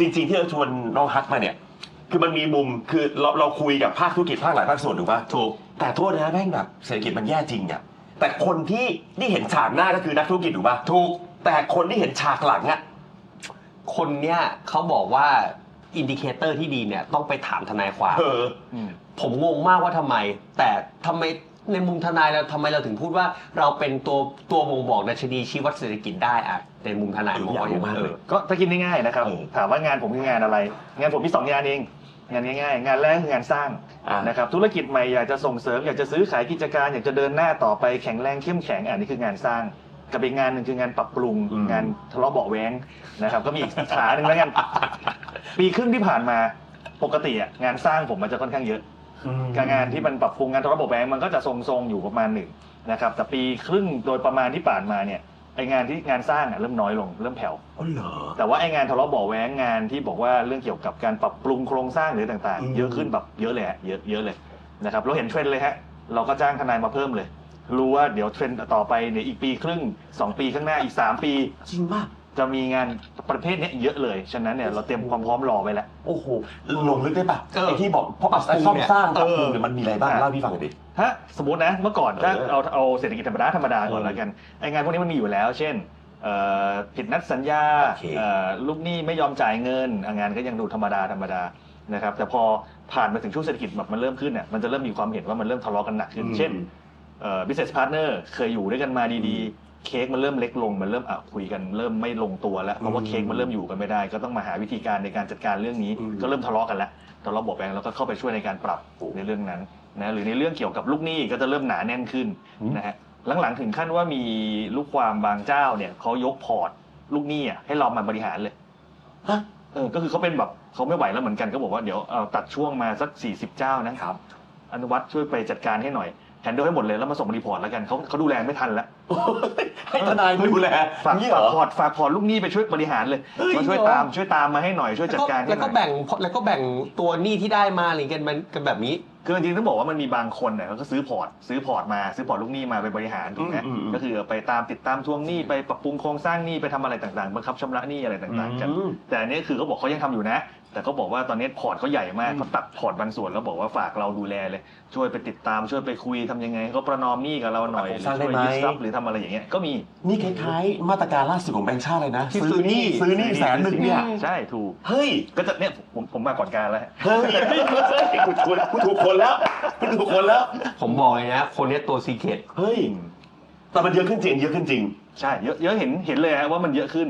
จริง ๆ ที่เราชวนน้องฮัทมาเนี่ย คือมันมีมุมคือเราเราคุยกับภาคธุรกิจภาคหลายภาคส่วนถูกปะถูก แต่โทษนะแม่งแบบเศรษฐกิจมันแย่จริงอะแต่คนที่ที่เห็นฉากหน้าก็คือนักธุรกิจถูกปะถูก แต่คนที่เห็นฉากหลังอะคนเนี้ยเขาบอกว่าอินดิเคเตอร์ที่ดีเนี่ยต้องไปถามทนายความ เออ ผมงงมากว่าทำไม แต่ทำไม ในมุมทนายเราทำไมเราถึงพูดว่าเราเป็นตัวตัวบ่งบอกดัชนีชี้วัดเศรษฐกิจได้อะในมุมทนายเออบอกว่าอย่างอยากรู้มากเอเลยอก็ถ้าคิดง่ายๆนะครับ เออถามว่างานผมคืองานอะไร งานผมมีสองงานเอง งานง่ายๆ งานแรกคืองานสร้างอ่านะครับ ธุรกิจใหม่อยากจะส่งเสริมอยากจะซื้อขายกิจการ อยากจะเดินหน้าต่อไปแข็งแรงเข้มแข็งอันนี้คืองานสร้าง กับอีกงานหนึ่งคืองานปรับปรุง อืม งานทะเลาะเบาะแว้งนะครับก็มีอีกขาหนึ่งแล้วกัน ปีครึ่งที่ผ่านมาปกติอะงานสร้างผมมันจะค่อนข้างเยอะ การงานที่มันปรับปรุงงานระบบแบงก์มันก็จะทรงๆอยู่ประมาณหนึ่งนะครับแต่ปีครึ่งโดยประมาณที่ผ่านมาเนี่ยไองานที่งานสร้างอะเริ่มน้อยลงเริ่มแผ่วอ๋อเหรอ แต่ว่าไองานทะเลาะเบาะแว้งงานที่บอกว่าเรื่องเกี่ยวกับการปรับปรุงโครงสร้างหรือต่างอืม ๆ เยอะขึ้นแบบเยอะเลยฮะเยอะเยอะเลยนะครับเราเห็นเทรนด์เลยฮะเราก็จ้างทนายมาเพิ่มเลย รู้ว่าเดี๋ยวเทรนด์ต่อไปเนี่ยอีกปีครึ่งสองปีข้างหน้าอีกสามปี จริงป่ะ จะมีงาน ประเภทเนี้ยเยอะเลย ฉะนั้นเนี่ยเราเตรียมความพร้อมรอไว้แล้ว โอ้โห ลงลึกได้ป่ะเออไอ้ที่บอกเพราะปรับปรุงซ่อมเนี่ยสร้างปรับปรุงเออเนี่ยมันมีอะไรบ้างอะเล่าให้พี่ฟังหน่อยดิ ถ้าสมมตินะเมื่อก่อนถ้าเออเอาเอาเศรษฐกิจธรรมดาธรรมดาก่อนเออแล้วกันไองานพวกนี้มันมีอยู่แล้ว เช่นเอ่อผิดนัดสัญญาโอเค เอ่อลูกหนี้ไม่ยอมจ่ายเงินอะงานก็ยังดูธรรมดาธรรมดานะครับแต่พอผ่านมาถึงช่วงเศรษฐกิจแบบมันเริ่มขึ้นเนี่ยมันจะเริ่มมีความเห็นว่ามันเริ่มทะเลาะกันหนักขึ้น เช่น เอ่อ business partner เคยอยู่ด้วยกันมาดีๆ เค้กมันเริ่มเล็กลง มันเริ่มอะคุยกันเริ่มไม่ลงตัวแล้วเพราะว่าอืมเค้กมันเริ่มอยู่กันไม่ได้ ก็ต้องมาหาวิธีการในการจัดการเรื่องนี้อืมก็เริ่มทะเลาะกันแล้วทะเลาะเบอกแบงแล้วก็เข้าไปช่วยในการปรับในเรื่องนั้นนะหรือในเรื่องเกี่ยวกับลูกหนี้ก็จะเริ่มหนาแน่นขึ้นอืมนะฮะหลังๆถึงขั้นว่ามีลูกความบางเจ้าเนี่ยเขายกพอร์ตลูกหนี้อะให้เรามาบริหารเลยฮะเออก็คือเขาเป็นแบบเขาไม่ไหวแล้วเหมือนกันก็บอกว่าเดี๋ยวเอาตัดช่วงมาสัก 40 เจ้านะครับอนุวัตช่วยไปจัดการให้หน่อย แฮนเดิลให้หมดเลยแล้วมาส่งรีพอร์ตแล้วกันเขาเขาดูแลไม่ทันแล้วให้ทนายดูแลฝากนี่เหรฝากอพอร์ตฝากพอร์ตลูกหนี้ไปช่วยบริหารเลยเฮ้ยมาช่วยจริงเหรอตามช่วยตามมาให้หน่อยช่วยจัดการให้แล้วหน่ก็อยแบ่งแล้วก็แบ่งตัวหนี้ที่ได้มาอะไรกันมันกันแบบนี้ คือจริงๆต้องบอกว่ามันมีบางคนเนี่ยเขาก็ซื้อพอร์ตซื้อพอร์ตมาซื้อพอร์ตลูกหนี้มาไปบริหารถูกไหมอืมอืมอืม ก็คือไปตามติดตามทวงหนี้ไปปรับปรุงโครงสร้างหนี้ไปทำอะไรต่างๆบังคับชำระหนี้อะไรต่างๆกัน อืม แต่อันนี้คือเขาบอกเขายังทำอยู่นะ แต่เขาบอกว่าตอนนี้พอร์ตเขาใหญ่มากเขาตัดพอร์ตบางส่วนแล้วบอกว่าฝากเราดูแลเลย ช่วยไปติดตามช่วยไปคุยทำยังไงให้เขาประนอมหนี้กับเราหน่อยหรือสร้างได้ช่วยไหมยึดทรัพย์หรือทำอะไรอย่างเงี้ยก็มีนี่คล้ายๆ มาตรการล่าสุดของแบงค์ชาติเลยนะที่ซื้อหนี้ ซื้อหนี้แสนหนึ่งเนี่ย ใช่ถูก เฮ้ย ก็จะเนี่ยผมผมมาก่อนการแล้วฮะ เฮ้ยกูถูกกูถูกคนแล้วกูถูกคนแล้ว ผมบอกเลยนะ คนเนี้ยตัวซีเคตเฮ้ย แต่มันเยอะขึ้นจริง เยอะขึ้นจริง ใช่ เยอะเยอะเห็นเห็นเลยฮะว่ามันเยอะขึ้น